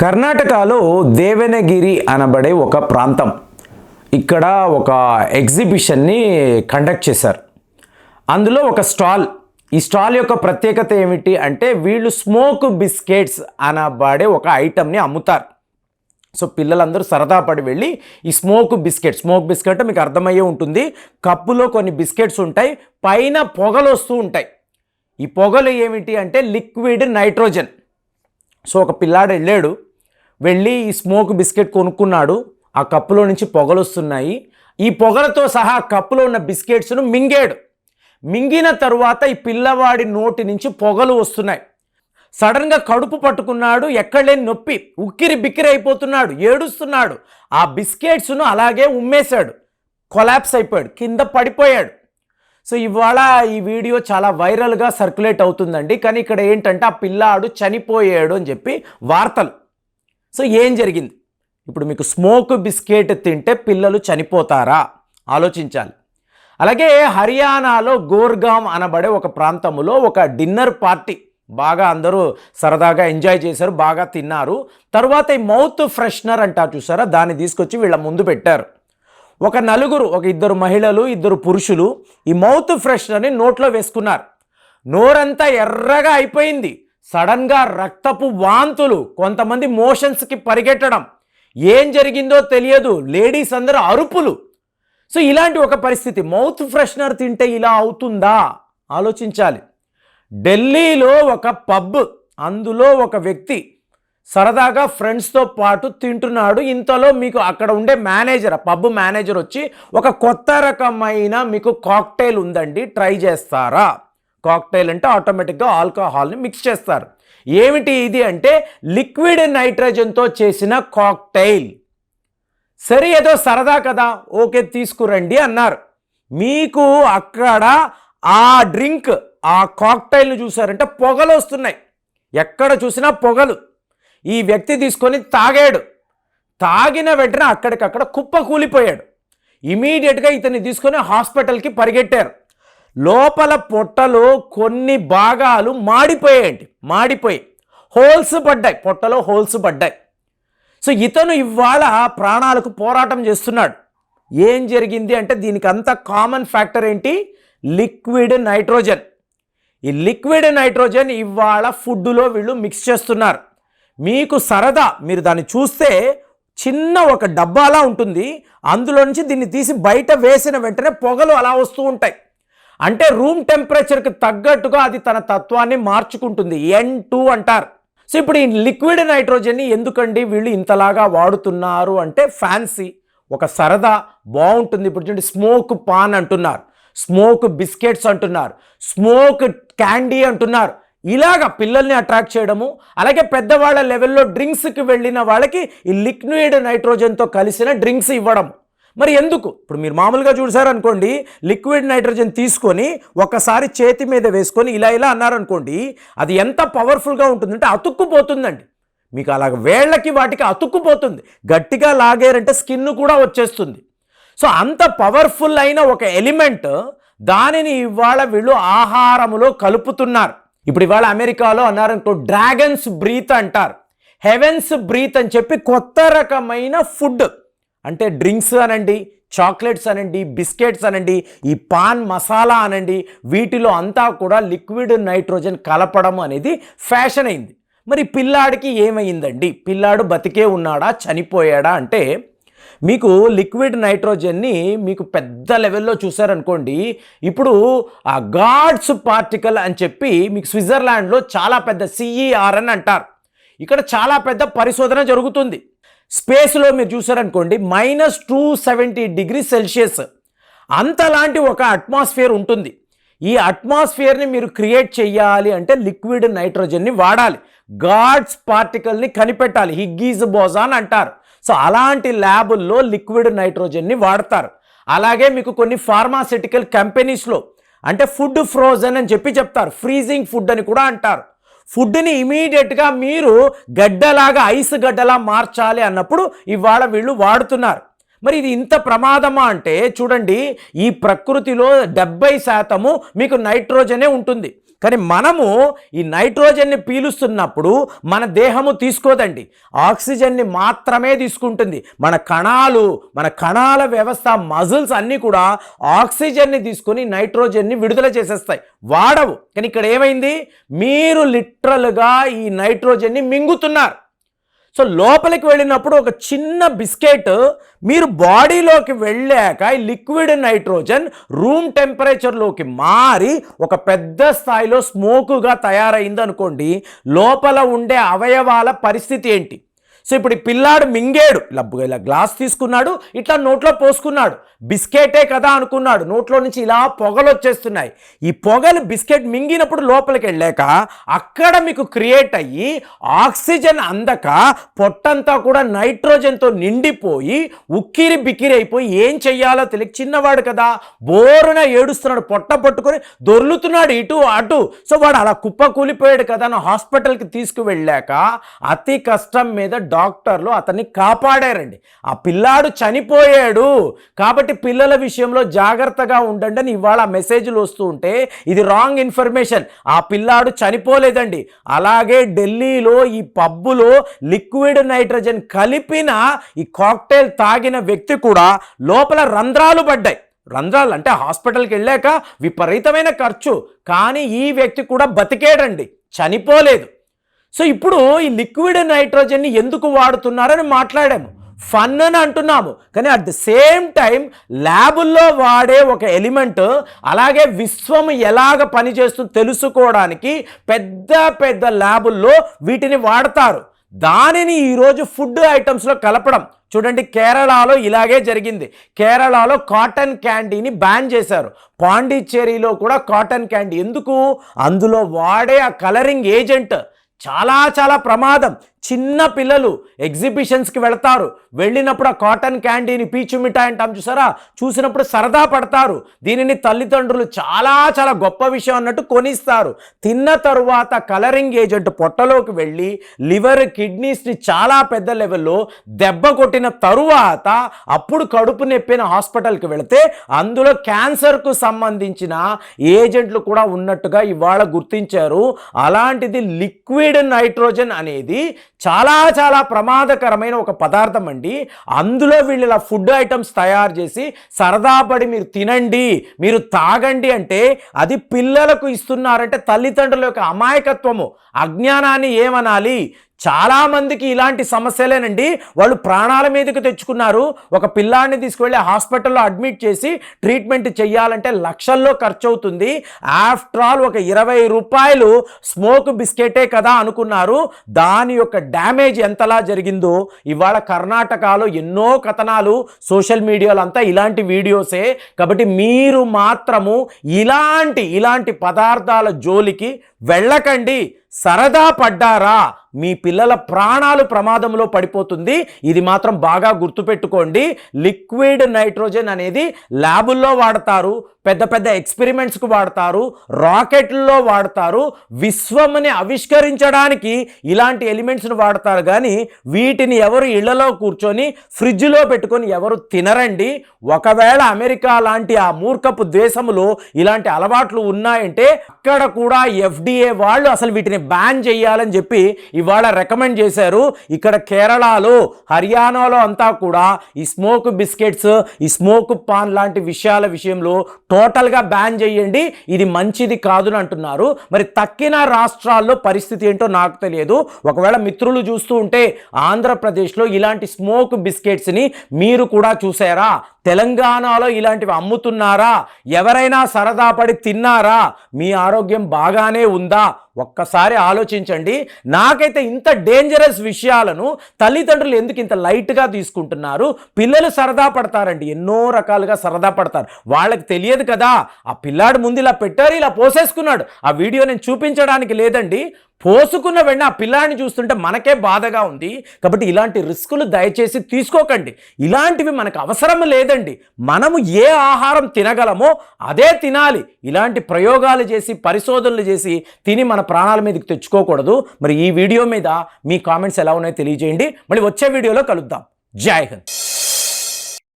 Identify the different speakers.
Speaker 1: కర్ణాటకలో దేవనగిరి అనబడే ఒక ప్రాంతం. ఇక్కడ ఒక ఎగ్జిబిషన్ని కండక్ట్ చేశారు. అందులో ఒక స్టాల్. ఈ స్టాల్ యొక్క ప్రత్యేకత ఏమిటి అంటే వీళ్ళు స్మోక్ బిస్కెట్స్ అనబడే ఒక ఐటమ్ని అమ్ముతారు. సో పిల్లలందరూ సరదా పడి వెళ్ళి ఈ స్మోక్ బిస్కెట్ స్మోక్ బిస్కెట్ మీకు అర్థమయ్యే ఉంటుంది. కప్పులో కొన్ని బిస్కెట్స్ ఉంటాయి పైన పొగలు వస్తూ ఉంటాయి. ఈ పొగలు ఏమిటి అంటే లిక్విడ్ నైట్రోజన్. సో ఒక పిల్లాడు వెళ్ళాడు వెళ్ళి ఈ స్మోక్ బిస్కెట్ కొనుక్కున్నాడు. ఆ కప్పులో నుంచి పొగలు వస్తున్నాయి ఈ పొగలతో సహా కప్పులో ఉన్న బిస్కెట్స్ను మింగాడు. మింగిన తరువాత ఈ పిల్లవాడి నోటి నుంచి పొగలు వస్తున్నాయి. సడన్గా కడుపు పట్టుకున్నాడు. ఎక్కడలేని నొప్పి. ఉక్కిరి బిక్కిరి అయిపోతున్నాడు. ఏడుస్తున్నాడు. ఆ బిస్కెట్స్ను అలాగే ఉమ్మేశాడు. కొలాప్స్ అయిపోయాడు. కింద పడిపోయాడు. సో ఇవాళ ఈ వీడియో చాలా వైరల్గా సర్క్యులేట్ అవుతుందండి. కానీ ఇక్కడ ఏంటంటే ఆ పిల్లాడు చనిపోయాడు అని చెప్పి వార్తలు. సో ఏం జరిగింది? ఇప్పుడు మీకు స్మోక్ బిస్కెట్ తింటే పిల్లలు చనిపోతారా? ఆలోచించాలి. అలాగే హర్యానాలో గోర్గామ్ అనబడే ఒక ప్రాంతంలో ఒక డిన్నర్ పార్టీ బాగా అందరూ సరదాగా ఎంజాయ్ చేశారు బాగా తిన్నారు. తర్వాత ఈ మౌత్ ఫ్రెషనర్ అంటారు చూసారా? దాన్ని తీసుకొచ్చి వీళ్ళ ముందు పెట్టారు. ఒక నలుగురు ఒక ఇద్దరు మహిళలు ఇద్దరు పురుషులు ఈ మౌత్ ఫ్రెషనర్ని నోట్లో వేసుకున్నారు. నోరంతా ఎర్రగా అయిపోయింది. సడన్గా రక్తపు వాంతులు కొంతమంది మోషన్స్కి పరిగెట్టడం. ఏం జరిగిందో తెలియదు. లేడీస్ అందరూ అరుపులు. సో ఇలాంటి ఒక పరిస్థితి. మౌత్ ఫ్రెషనర్ తింటే ఇలా అవుతుందా? ఆలోచించాలి. ఢిల్లీలో ఒక పబ్ అందులో ఒక వ్యక్తి సరదాగా ఫ్రెండ్స్తో పాటు తింటున్నాడు. ఇంతలో మీకు అక్కడ ఉండే మేనేజర్ పబ్ మేనేజర్ వచ్చి ఒక కొత్త రకమైన మీకు కాక్టైల్ ఉందండి. ట్రై చేస్తారా? కాక్టైల్ అంటే ఆటోమేటిక్గా ఆల్కహాల్ని మిక్స్ చేస్తారు. ఏమిటి ఇది అంటే లిక్విడ్ నైట్రోజన్తో చేసిన కాక్టైల్. సరే ఏదో సరదా కదా ఓకే తీసుకురండి అన్నారు. మీకు అక్కడ ఆ డ్రింక్ ఆ కాక్టైల్ని చూసారంటే పొగలు వస్తున్నాయి. ఎక్కడ చూసినా పొగలు. ఈ వ్యక్తి తీసుకొని తాగాడు. తాగిన వెంటనే అక్కడికక్కడ కుప్ప కూలిపోయాడు. ఇమీడియట్గా ఇతన్ని తీసుకొని హాస్పిటల్కి పరిగెట్టారు. లోపల పొట్టలో కొన్ని భాగాలు మాడిపోయాయండి. మాడిపోయి హోల్స్ పడ్డాయి. పొట్టలో హోల్స్ పడ్డాయి. సో ఇతను ఇవాళ ప్రాణాలకు పోరాటం చేస్తున్నాడు. ఏం జరిగింది అంటే దీనికి అంత కామన్ ఫ్యాక్టర్ ఏంటి? Liquid nitrogen. ఈ లిక్విడ్ నైట్రోజన్ ఇవాళ ఫుడ్లో వీళ్ళు మిక్స్ చేస్తున్నారు. మీకు సరదా మీరు దాన్ని చూస్తే చిన్న ఒక డబ్బాలా ఉంటుంది. అందులో నుంచి దీన్ని తీసి బయట వేసిన వెంటనే పొగలు అలా వస్తూ ఉంటాయి. అంటే రూమ్ టెంపరేచర్కి తగ్గట్టుగా అది తన తత్వాన్ని మార్చుకుంటుంది. ఎన్ టూ అంటారు. సో ఇప్పుడు ఈ లిక్విడ్ నైట్రోజన్ని ఎందుకండి వీళ్ళు ఇంతలాగా వాడుతున్నారు అంటే ఫ్యాన్సీ ఒక సరదా బాగుంటుంది. ఇప్పుడు చూడండి స్మోక్ పాన్ అంటున్నారు స్మోక్ బిస్కెట్స్ అంటున్నారు స్మోక్ క్యాండీ అంటున్నారు. ఇలాగ పిల్లల్ని అట్రాక్ట్ చేయడము అలాగే పెద్దవాళ్ళ లెవెల్లో డ్రింక్స్కి వెళ్ళిన వాళ్ళకి ఈ లిక్విడ్ నైట్రోజన్తో కలిసిన డ్రింక్స్ ఇవ్వడం మరి ఎందుకు? ఇప్పుడు మీరు మామూలుగా చూసారనుకోండి లిక్విడ్ నైట్రోజన్ తీసుకొని ఒకసారి చేతి మీద వేసుకొని ఇలా ఇలా అన్నారనుకోండి అది ఎంత పవర్ఫుల్గా ఉంటుందంటే అతుక్కుపోతుందండి. మీకు అలాగ వేళ్ళకి వాటికి అతుక్కుపోతుంది. గట్టిగా లాగారంటే స్కిన్ కూడా వచ్చేస్తుంది. సో అంత పవర్ఫుల్ అయిన ఒక ఎలిమెంట్ దానిని ఇవాళ వీళ్ళు ఆహారములో కలుపుతున్నారు. ఇప్పుడు ఇవాళ అమెరికాలో అన్నారనుకో డ్రాగన్స్ బ్రీత్ అంటారు. హెవెన్స్ బ్రీత్ అని చెప్పి కొత్త రకమైన ఫుడ్. అంటే డ్రింక్స్ అనండి చాక్లెట్స్ అనండి బిస్కెట్స్ అనండి ఈ పాన్ మసాలా అనండి వీటిలో అంతా కూడా లిక్విడ్ నైట్రోజన్ కలపడం అనేది ఫ్యాషన్ అయింది. మరి పిల్లాడికి ఏమైందండి? పిల్లాడు బతికే ఉన్నాడా? చనిపోయాడా? అంటే మీకు లిక్విడ్ నైట్రోజన్ని మీకు పెద్ద లెవెల్లో చూసారనుకోండి ఇప్పుడు ఆ గాడ్స్ పార్టికల్ అని చెప్పి మీకు స్విట్జర్లాండ్లో చాలా పెద్ద సిఈఆర్ అని అంటారు. ఇక్కడ చాలా పెద్ద పరిశోధన జరుగుతుంది. స్పేస్లో మీరు చూసారనుకోండి minus two seventy degree Celsius. అంతలాంటి ఒక అట్మాస్ఫియర్ ఉంటుంది. ఈ అట్మాస్ఫియర్ని మీరు క్రియేట్ చేయాలి అంటే లిక్విడ్ నైట్రోజన్ని వాడాలి. గాడ్స్ పార్టికల్ని కనిపెట్టాలి. హిగ్గీజ్ బోజాన్ అంటారు. సో అలాంటి ల్యాబుల్లో లిక్విడ్ నైట్రోజన్ని వాడతారు. అలాగే మీకు కొన్ని ఫార్మాసిటికల్ కంపెనీస్లో అంటే ఫుడ్ ఫ్రోజన్ అని చెప్పి చెప్తారు. ఫ్రీజింగ్ ఫుడ్ అని కూడా అంటారు. ఫుడ్ని ఇమీడియట్గా మీరు గడ్డలాగా ఐస్ గడ్డలా మార్చాలి అన్నప్పుడు ఇవాళ వీళ్ళు వాడుతున్నారు. మరి ఇది ఇంత ప్రమాదమా అంటే చూడండి ఈ ప్రకృతిలో డెబ్బై శాతము మీకు నైట్రోజనే ఉంటుంది. కానీ మనము ఈ నైట్రోజన్ని పీలుస్తున్నప్పుడు మన దేహము తీసుకోదండి. ఆక్సిజన్ని మాత్రమే తీసుకుంటుంది. మన కణాలు మన కణాల వ్యవస్థ మజిల్స్ అన్నీ కూడా ఆక్సిజన్ని తీసుకొని నైట్రోజన్ని విడుదల చేసేస్తాయి. వాడవు. కానీ ఇక్కడ ఏమైంది? మీరు లిటరల్గా ఈ నైట్రోజన్ని మింగుతున్నారు. సో లోపలికి వెళ్ళినప్పుడు ఒక చిన్న బిస్కెట్ మీరు బాడీలోకి వెళ్ళాక ఈ లిక్విడ్ నైట్రోజన్ రూమ్ టెంపరేచర్లోకి మారి ఒక పెద్ద స్థాయిలో స్మోకుగా తయారైంది అనుకోండి లోపల ఉండే అవయవాల పరిస్థితి ఏంటి? సో ఇప్పుడు ఈ పిల్లాడు మింగేడు. ఇలా ఇలా గ్లాస్ తీసుకున్నాడు ఇట్లా నోట్లో పోసుకున్నాడు. బిస్కెటే కదా అనుకున్నాడు. నోట్లో నుంచి ఇలా పొగలు వచ్చేస్తున్నాయి. ఈ పొగలు బిస్కెట్ మింగినప్పుడు లోపలికి వెళ్ళాక అక్కడ మీకు క్రియేట్ అయ్యి ఆక్సిజన్ అందక పొట్టంతా కూడా నైట్రోజన్తో నిండిపోయి ఉక్కిరి బిక్కిరి అయిపోయి ఏం చెయ్యాలో తెలియక చిన్నవాడు కదా బోరున ఏడుస్తున్నాడు. పొట్ట పట్టుకొని దొర్లుతున్నాడు ఇటు అటు. సో వాడు అలా కుప్ప కూలిపోయాడు కదా అని హాస్పిటల్కి తీసుకువెళ్ళాక అతి కష్టం మీద డాక్టర్లు అతన్ని కాపాడారండి. ఆ పిల్లాడు చనిపోయాడు. కాబట్టి పిల్లల విషయంలో జాగ్రత్తగా ఉండండి అని ఇవాళ మెసేజ్లు వస్తూ ఉంటే ఇది రాంగ్ ఇన్ఫర్మేషన్. ఆ పిల్లాడు చనిపోలేదండి. అలాగే ఢిల్లీలో ఈ పబ్బులో లిక్విడ్ నైట్రజన్ కలిపిన ఈ కాక్టైల్ తాగిన వ్యక్తి కూడా లోపల రంధ్రాలు పడ్డాయి. రంధ్రాలు అంటే హాస్పిటల్కి వెళ్ళాక విపరీతమైన ఖర్చు. కానీ ఈ వ్యక్తి కూడా బతికేడండి. చనిపోలేదు. సో ఇప్పుడు ఈ లిక్విడ్ నైట్రోజన్ని ఎందుకు వాడుతున్నారని మాట్లాడాము. ఫన్ అని అంటున్నాము. కానీ అట్ ద సేమ్ టైం ల్యాబుల్లో వాడే ఒక ఎలిమెంట్ అలాగే విశ్వం ఎలాగ పనిచేస్తుందో తెలుసుకోవడానికి పెద్ద పెద్ద ల్యాబుల్లో వీటిని వాడతారు. దానిని ఈరోజు ఫుడ్ ఐటమ్స్లో కలపడం. చూడండి కేరళలో ఇలాగే జరిగింది. కేరళలో కాటన్ క్యాండీని బ్యాన్ చేశారు. పాండిచ్చేరిలో కూడా కాటన్ క్యాండీ. ఎందుకు? అందులో వాడే ఆ కలరింగ్ ఏజెంట్ చాలా చాలా ప్రమాదం. చిన్న పిల్లలు ఎగ్జిబిషన్స్కి వెళతారు. వెళ్ళినప్పుడు ఆ కాటన్ క్యాండీని పీచు మిఠాయి అంటాం చూసారా? చూసినప్పుడు సరదా పడతారు. దీనిని తల్లిదండ్రులు చాలా చాలా గొప్ప విషయం అన్నట్టు కొనిస్తారు. తిన్న తరువాత కలరింగ్ ఏజెంట్ పొట్టలోకి వెళ్ళి లివర్ కిడ్నీస్ని చాలా పెద్ద లెవెల్లో దెబ్బ కొట్టిన తరువాత అప్పుడు కడుపు నొప్పిన హాస్పిటల్కి వెళితే అందులో క్యాన్సర్కు సంబంధించిన ఏజెంట్లు కూడా ఉన్నట్టుగా ఇవాళ గుర్తించారు. అలాంటిది లిక్విడ్ నైట్రోజన్ అనేది చాలా చాలా ప్రమాదకరమైన ఒక పదార్థం అండి. అందులో వీళ్ళు ఇలా ఫుడ్ ఐటమ్స్ తయారు చేసి సరదాపడి మీరు తినండి మీరు తాగండి అంటే అది పిల్లలకు ఇస్తున్నారంటే తల్లిదండ్రుల యొక్క అమాయకత్వము అజ్ఞానాన్ని ఏమనాలి? చాలామందికి ఇలాంటి సమస్యలేనండి. వాళ్ళు ప్రాణాల మీదకి తెచ్చుకున్నారు. ఒక పిల్లాడిని తీసుకువెళ్ళి హాస్పిటల్లో అడ్మిట్ చేసి ట్రీట్మెంట్ చేయాలంటే లక్షల్లో ఖర్చు అవుతుంది ఆఫ్టర్ ఆల్ ఒక ఇరవై రూపాయలు స్మోక్ బిస్కెటే కదా అనుకున్నారు. దాని యొక్క డ్యామేజ్ ఎంతలా జరిగిందో ఇవాళ కర్ణాటకలో ఎన్నో కథనాలు సోషల్ మీడియాలో అంతా ఇలాంటి వీడియోసే. కాబట్టి మీరు మాత్రము ఇలాంటి ఇలాంటి పదార్థాల జోలికి వెళ్ళకండి సరదా పడ్డారా? మీ పిల్లల ప్రాణాలు ప్రమాదంలో పడిపోతుంది. ఇది మాత్రం బాగా గుర్తుపెట్టుకోండి. లిక్విడ్ నైట్రోజన్ అనేది ల్యాబుల్లో వాడతారు పెద్ద పెద్ద ఎక్స్పెరిమెంట్స్కు వాడతారు రాకెట్లలో వాడతారు. విశ్వంని ఆవిష్కరించడానికి ఇలాంటి ఎలిమెంట్స్ని వాడతారు కానీ వీటిని ఎవరు ఇళ్ళలో కూర్చొని ఫ్రిడ్జ్లో పెట్టుకొని ఎవరు తినరండి. ఒకవేళ అమెరికా లాంటి ఆ మూర్ఖపు దేశములో ఇలాంటి అలవాట్లు ఉన్నాయంటే అక్కడ కూడా ఎఫ్డిఏ వాళ్ళు అసలు వీటిని బ్యాన్ చేయాలని చెప్పి ఇవాళ రికమెండ్ చేశారు. ఇక్కడ కేరళలో హర్యానాలో అంతా కూడా ఈ స్మోక్ బిస్కెట్స్ ఈ స్మోక్ పాన్ లాంటి విషయాల విషయంలో టోటల్గా బ్యాన్ చేయండి. ఇది మంచిది కాదు అని అంటున్నారు. మరి తక్కిన రాష్ట్రాల్లో పరిస్థితి ఏంటో నాకు తెలియదు. ఒకవేళ మిత్రులు చూస్తూ ఉంటే ఆంధ్రప్రదేశ్లో ఇలాంటి స్మోక్ బిస్కెట్స్ని మీరు కూడా చూసారా తెలంగాణలో ఇలాంటివి అమ్ముతున్నారా? ఎవరైనా సరదా పడి తిన్నారా? మీ ఆరోగ్యం బాగానే ఉందా ఒక్కసారి ఆలోచించండి. నాకైతే ఇంత డేంజరస్ విషయాలను తల్లిదండ్రులు ఎందుకు ఇంత లైట్గా తీసుకుంటున్నారు? పిల్లలు సరదా పడతారండి. ఎన్నో రకాలుగా సరదా పడతారు. వాళ్ళకి తెలియదు కదా ఆ పిల్లాడు ముందు ఇలా పెట్టారు ఇలా పోసేసుకున్నాడు. ఆ వీడియో నేను చూపించడానికి లేదండి. పోసుకున్న వెంటనే ఆ పిల్లాడిని చూస్తుంటే మనకే బాధగా ఉంది. కాబట్టి ఇలాంటి రిస్కులు దయచేసి తీసుకోకండి. ఇలాంటివి మనకు అవసరం లేదండి. మనము ఏ ఆహారం తినగలమో అదే తినాలి. ఇలాంటి ప్రయోగాలు చేసి పరిశోధనలు చేసి తిని మన ప్రాణాల మీదకి తెచ్చుకోకూడదు. మరి ఈ వీడియో మీద మీ కామెంట్స్ ఎలా ఉన్నాయో తెలియజేయండి. మళ్ళీ వచ్చే వీడియోలో కలుద్దాం. జై హింద్.